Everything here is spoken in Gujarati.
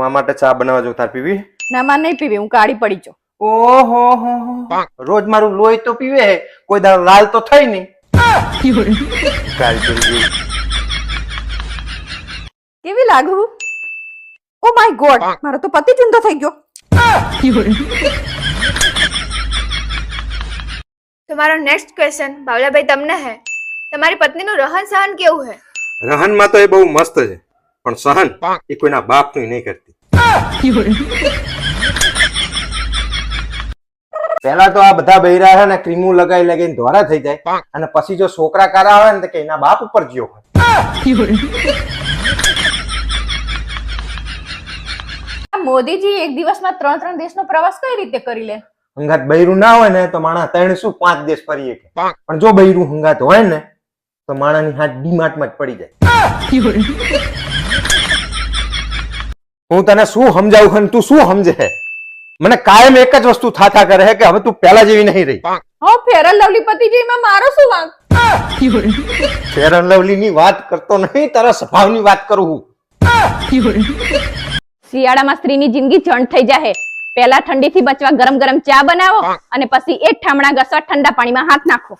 મારા માટે ચા બનાવવા જો તાર પીવી? ના માં નહીં પીવી હું કાળી પડી છું. ઓહો હો હો. રોજ મારું લોહી તો પીવે હે કોઈ દાડો લાલ તો થઈ નહીં. કાળી પડી ગઈ. કેવી લાગુ? ઓ માય ગોડ મારો તો પતિ ચિંતો થઈ ગયો. તમારો નેક્સ્ટ ક્વેશ્ચન બાવલાભાઈ તમને હે. તમારી પત્નીનું રહન સહન કેવું હે? રહનમાં તો એ બહુ મસ્ત છે. પણ સહન એ કોઈના બાપનું નહીં કરતી. પેલા તો આ બધા બૈરા છે ને ક્રીમો લગાવી લગાવીને ધોરા થઈ જાય. અને પછી જો છોકરા કારા આવે ને તો કે એના બાપ ઉપર આ મોદીજી એક દિવસમાં ત્રણ ત્રણ દેશનો પ્રવાસ કઈ રીતે કરી લે? હંગાત બૈરું ના હોય ને તો માણસ ત્રણ શું પાંચ દેશ ફરી શકે. પણ જો બૈરું હંગાત હોય ને તો માણસની હાથ ડીમાર્ટમાં જ પડી જાય. હું તને શું સમજાવું છું તું શું સમજે? મને કાયમ એક જ વસ્તુ થાથા કરે છે કે હવે તું પેલા જેવી નહીં રહી. હો ફેરન લવલી પતિજી માં મારો શું વાંક? ફેરન લવલી ની વાત કરતો નહીં તારા સ્વભાવની વાત કરું હું. શિયાળામાં સ્ત્રીની જિંદગી જણ થઈ જાય પહેલા ઠંડીથી બચવા ગરમ ગરમ ચા બનાવો અને પછી એ ઠામણા ઘસવા ઠંડા પાણીમાં હાથ નાખો.